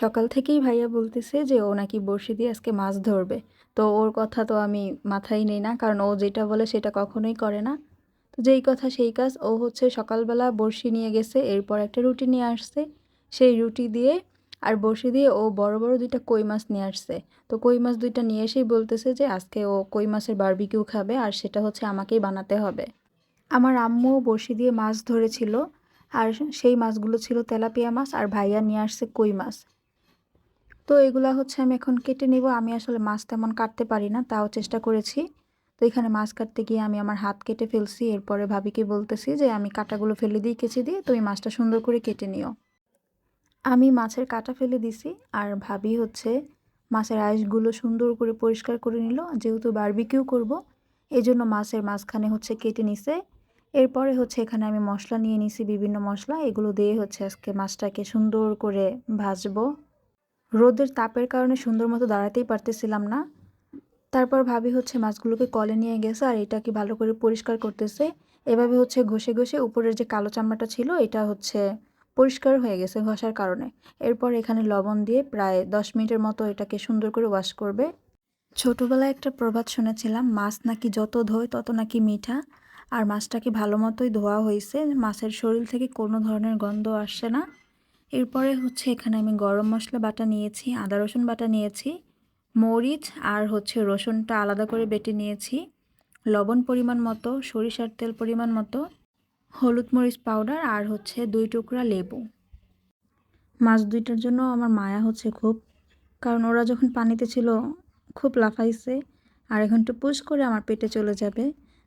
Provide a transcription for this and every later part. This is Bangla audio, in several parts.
সকাল থেকেই ভাইয়া বলতেছে যে ও নাকি বড়শি দিয়ে আজকে মাছ ধরবে। তো ওর কথা তো আমি মাথায় নেই না, কারণ ও যেটা বলে সেটা কখনোই করে না। তো যেই কথা সেই কাজ, ও হচ্ছে সকালবেলা বড়শি নিয়ে গেছে, এরপর একটা রুটি নিয়ে আসছে। সেই রুটি দিয়ে আর বড়শি দিয়ে ও বড় বড় দুইটা কই মাছ নিয়ে আসছে। তো কই মাছ দুইটা নিয়ে এসেই বলতেছে যে আজকে ও কই মাছের বারবিকিউ খাবে আর সেটা হচ্ছে আমাকেই বানাতে হবে। আমার আম্মু বড়শি দিয়ে মাছ ধরেছিল, আর সেই মাছগুলো ছিল তেলাপিয়া মাছ আর ভাইয়া নিয়ে আসছে কই মাছ। তো এগুলা হচ্ছে আমি এখন কেটে নিব। আমি আসলে মাছ তেমন কাটতে পারি না, তাও চেষ্টা করেছি। তো এখানে মাছ কাটতে গিয়ে আমি আমার হাত কেটে ফেলছি। এরপরে ভাবিকে বলতেছি যে আমি কাটাগুলো ফেলে দিয়ে কেচে দিয়ে তুমি মাছটা সুন্দর করে কেটে নিও। আমি মাছের কাটা ফেলে দিছি আর ভাবি হচ্ছে মাছের আইসগুলো সুন্দর করে পরিষ্কার করে নিল। যেহেতু বারবিকিউ করব এই জন্য মাছের মাঝখানে হচ্ছে কেটে নিছে। এরপরে হচ্ছে এখানে আমি মশলা নিয়ে নিছি, বিভিন্ন মশলা। এগুলো দিয়ে হচ্ছে আজকে মাছটাকে সুন্দর করে ভাজবো। রোদের তাপের কারণে সুন্দর মতো দাঁড়াতেই পারতেছিলাম না। তারপর ভাবি হচ্ছে মাছগুলোকে কলে নিয়ে গেছে আর এটাকে ভালো করে পরিষ্কার করতেছে। এভাবে হচ্ছে ঘষে ঘষে উপরের যে কালো চামড়াটা ছিল, এটা হচ্ছে পরিষ্কার হয়ে গেছে ঘষার কারণে। এরপর এখানে লবণ দিয়ে প্রায় দশ মিনিটের মতো এটাকে সুন্দর করে ওয়াশ করবে। ছোটোবেলায় একটা প্রবাদ শুনেছিলাম, মাছ নাকি যত ধোয় তত নাকি মিঠা। আর মাছটাকে ভালো মতোই ধোয়া হয়েছে, মাছের শরীর থেকে কোনো ধরনের গন্ধ আসছে না। এরপরে হচ্ছে এখানে আমি গরম মশলা বাটা নিয়েছি, আদা রসুন বাটা নিয়েছি, মরিচ আর হচ্ছে রসুনটা আলাদা করে বেটে নিয়েছি, লবণ পরিমাণ মতো, সরিষার তেল পরিমাণ মতো, হলুদ মরিচ পাউডার আর হচ্ছে দুই টুকরা লেবু। মাছ দুইটার জন্য আমার মায়া হচ্ছে খুব, কারণ ওরা যখন পানিতে ছিল খুব লাফাইছে আর এখন পুশ করে আমার পেটে চলে যাবে।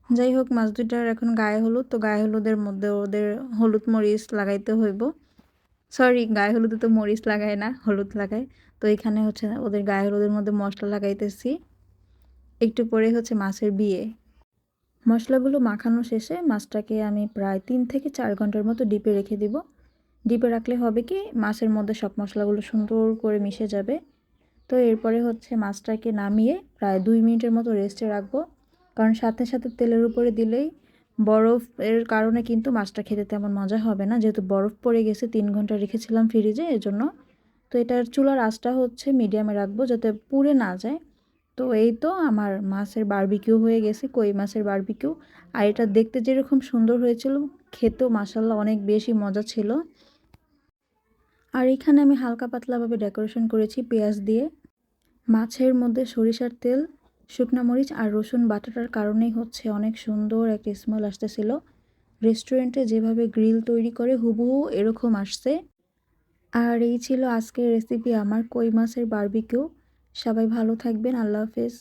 যাই হোক, মাছ দুইটার এখন গায়ে হলুদ, তো গায়ে হলুদের মধ্যে ওদের হলুদ মরিচ লাগাইতে হইব। সরি গায়ে হলুদে তো মরিচ লাগায় না, হলুদ লাগায়। তো এখানে হচ্ছে ওদের গায়ে হলুদের মধ্যে মশলা লাগাইতেছি। একটু পরে হচ্ছে মাছের বিয়ে। মশলাগুলো মাখানো শেষে মাছটাকে আমি প্রায় তিন থেকে চার ঘণ্টার মতো ডিপে রেখে দিব। ডিপে রাখলে হবে কি, মাছের মধ্যে সব মশলাগুলো সুন্দর করে মিশে যাবে। তো এরপরে হচ্ছে মাছটাকে নামিয়ে প্রায় দুই মিনিটের মতো রেস্টে রাখব। কারণ সাথে সাথে তেলের উপরে দিলেই বরফের কারণে কিন্তু মাছটা খেতে তেমন মজা হবে না। যেহেতু বরফ পড়ে গেছে, তিন ঘণ্টা রেখেছিলাম ফ্রিজে এজন্য। তো এটার চুলার আঁচটা হচ্ছে মিডিয়ামে রাখব যাতে পুড়ে না যায়। তো এই তো আমার মাছের বারবিকিউ হয়ে গেছে, কই মাছের বারবিকিউ আর এটা দেখতে যেরকম সুন্দর হয়েছিল, খেতেও মাসাল্লাহ অনেক বেশি মজা ছিল। আর এখানে আমি হালকা পাতলাভাবে ডেকোরেশন করেছি পেঁয়াজ দিয়ে। মাছের মধ্যে সরিষার তেল শুকনা মরিচ আর রসুন বাটাটার কারণেই হচ্ছে অনেক সুন্দর একটা স্মেল আসতেছিল। রেস্টুরেন্টে যেভাবে গ্রিল তৈরি করে হুবহু এরকম আসছে। আর এই ছিল আজকের রেসিপি আমার কই মাছের বার্বিকেও সবাই ভালো থাকবেন, আল্লাহ হাফেজ।